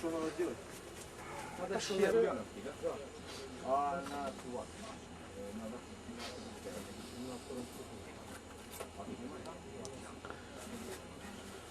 Что надо делать? Надо щеб. А на кулак. Надо.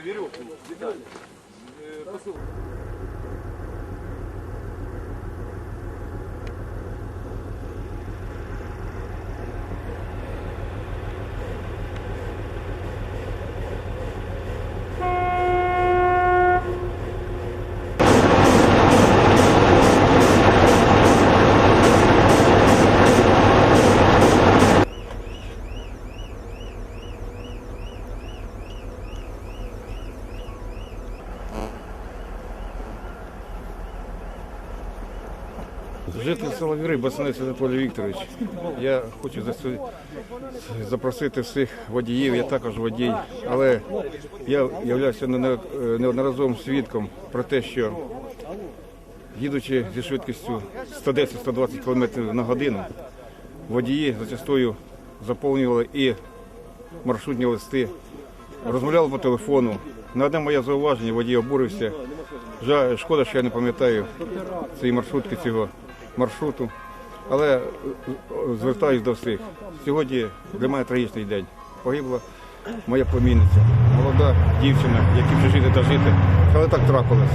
веревку, Виталий. Э, посыл. Житель села Віри, Басанець Анатолій Вікторович. Я хочу запросити всіх водіїв, я також водій, але я являюся неодноразовим свідком про те, що їдучи зі швидкістю 110-120 км на годину, водії зачастую заповнювали і маршрутні листи, розмовляли по телефону. На одне моє зауваження водій обурився. Шкода, що я не пам'ятаю цієї маршрутки цього маршруту. Але е, е, звертаюсь до всіх. Сьогодні для мене трагічний день. Погибла моя племінниця, молода дівчина, які вже жити та жити. Але так трапилось.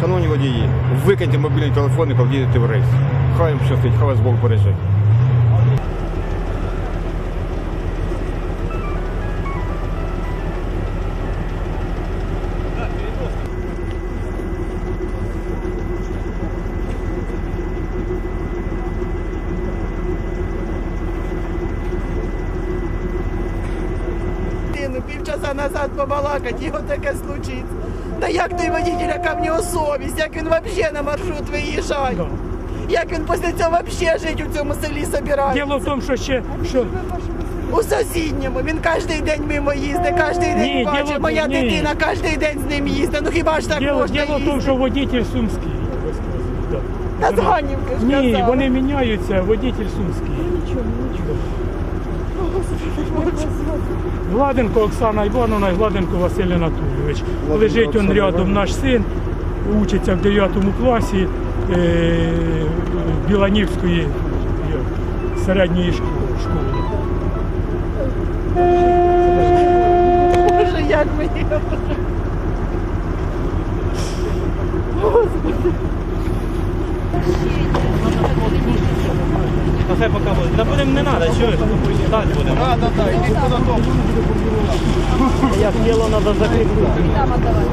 Шановні водії, викиньте мобільний телефон і коли їдете в рейс. Хай вам щастить, хай вас Бог береже. Ну, півчаса назад побалакати, його таке случиться. Та як той водитель, яка в нього совість, як він взагалі на маршрут виїжджає? Як він після цього взагалі жити у цьому селі собирається? Діло в тому, що ще що У сусідньому. Він кожен день мимо їздить, кожен день Ні, бачить. діло- Моя ні. дитина кожен день з ним їздить. Ну хіба ж так діло, можна діло в тому, їздити? що водитель сумський. Та з Ганівки ж Ні, казали. вони міняються, водитель сумський. Гладенко Оксана Івановна і Гладенко Василь Анатолійович. Лежить он рядом наш син, учиться в 9 класі е, Біланівської середньої школи. школи. Боже, як мені. Хай пока буде. Та будемо не треба, что Так будемо. Так, так, так, іди туди дому. Як діло треба закрити.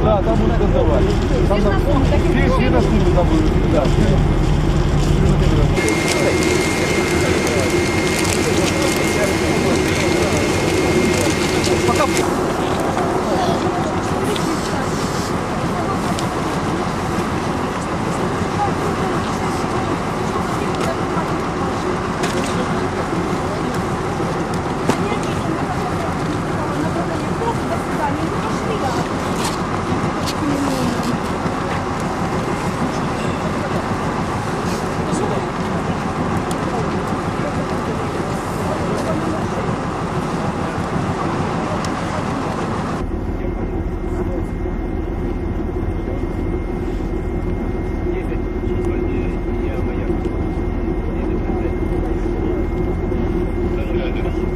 Да, там будете давати. Там на всі, всі на службу там будуть. Да.